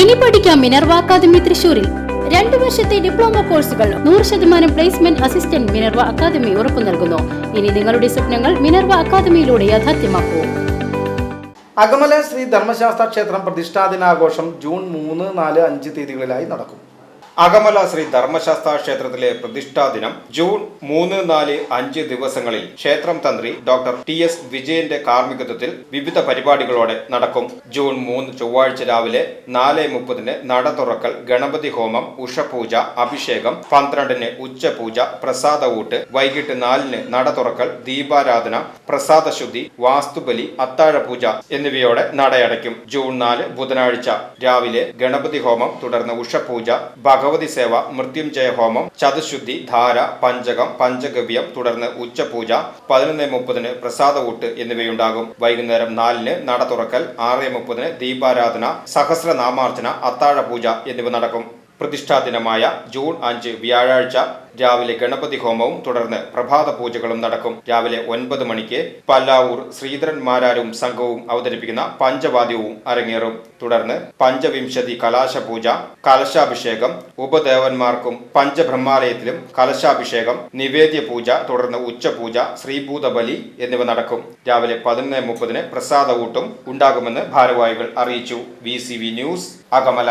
ഇനി പഠിക്കാം Minerva academy തൃശൂരിൽ രണ്ടു വർഷത്തെ ഡിപ്ലോമ കോഴ്സുകൾ നൂറ് ശതമാനം പ്ലേസ്മെന്റ് അസിസ്റ്റന്റ് മിനർവ അക്കാദമി ഉറപ്പു നൽകുന്നു. ഇനി നിങ്ങളുടെ സ്വപ്നങ്ങൾ മിനർവ അക്കാദമിയിലൂടെ യാഥാർത്ഥ്യമാക്കൂ. അകമല ശ്രീ ധർമ്മശാസ്ത്ര ക്ഷേത്രം പ്രതിഷ്ഠാ ദിനാഘോഷം ജൂൺ മൂന്ന് നാല് അഞ്ച് തീയതികളിലായി നടക്കും. അകമല ശ്രീ ധർമ്മശാസ്ത്ര ക്ഷേത്രത്തിലെ പ്രതിഷ്ഠാ ദിനം ജൂൺ മൂന്ന് നാല് അഞ്ച് ദിവസങ്ങളിൽ ക്ഷേത്രം തന്ത്രി ഡോക്ടർ ടി എസ് വിജയന്റെ കാർമ്മികത്വത്തിൽ വിവിധ പരിപാടികളോടെ നടക്കും. ജൂൺ മൂന്ന് ചൊവ്വാഴ്ച രാവിലെ നാല് മുപ്പതിന് നട തുറക്കൽ ഗണപതി ഹോമം ഉഷപൂജ അഭിഷേകം പന്ത്രണ്ടിന് ഉച്ചപൂജ പ്രസാദ ഊട്ട് വൈകിട്ട് നാലിന് നട തുറക്കൽ ദീപാരാധന പ്രസാദശുദ്ധി വാസ്തുബലി അത്താഴപൂജ എന്നിവയോടെ നടയടയ്ക്കും. ജൂൺ നാല് ബുധനാഴ്ച രാവിലെ ഗണപതി ഹോമം തുടർന്ന് ഉഷപൂജ ഭഗവതി സേവ മൃത്യുഞ്ജയ ഹോമം ചതുശുദ്ധി ധാര പഞ്ചകം പഞ്ചഗവ്യം തുടർന്ന് ഉച്ചപൂജ പതിനൊന്ന് മുപ്പതിന് പ്രസാദ ഊട്ട് എന്നിവയുണ്ടാകും. വൈകുന്നേരം നാലിന് നട തുറക്കൽ ആറ് മുപ്പതിന് ദീപാരാധന സഹസ്രനാമാർച്ചന അത്താഴപൂജ എന്നിവ നടക്കും. പ്രതിഷ്ഠാ ദിനമായ ജൂൺ അഞ്ച് വ്യാഴാഴ്ച രാവിലെ ഗണപതി ഹോമവും തുടർന്ന് പ്രഭാത പൂജകളും നടക്കും. രാവിലെ ഒൻപത് മണിക്ക് പല്ലാവൂർ ശ്രീധരന്മാരാരും സംഘവും അവതരിപ്പിക്കുന്ന പഞ്ചവാദ്യവും അരങ്ങേറും. തുടർന്ന് പഞ്ചവിംശതി കലാശപൂജ കലശാഭിഷേകം ഉപദേവന്മാർക്കും പഞ്ചബ്രഹ്മാലയത്തിലും കലശാഭിഷേകം നിവേദ്യ പൂജ തുടർന്ന് ഉച്ചപൂജ ശ്രീഭൂതബലി എന്നിവ നടക്കും. രാവിലെ പതിനൊന്ന് മുപ്പതിന് പ്രസാദ ഊട്ടും ഉണ്ടാകുമെന്ന് ഭാരവാഹികൾ അറിയിച്ചു. V news Akamala.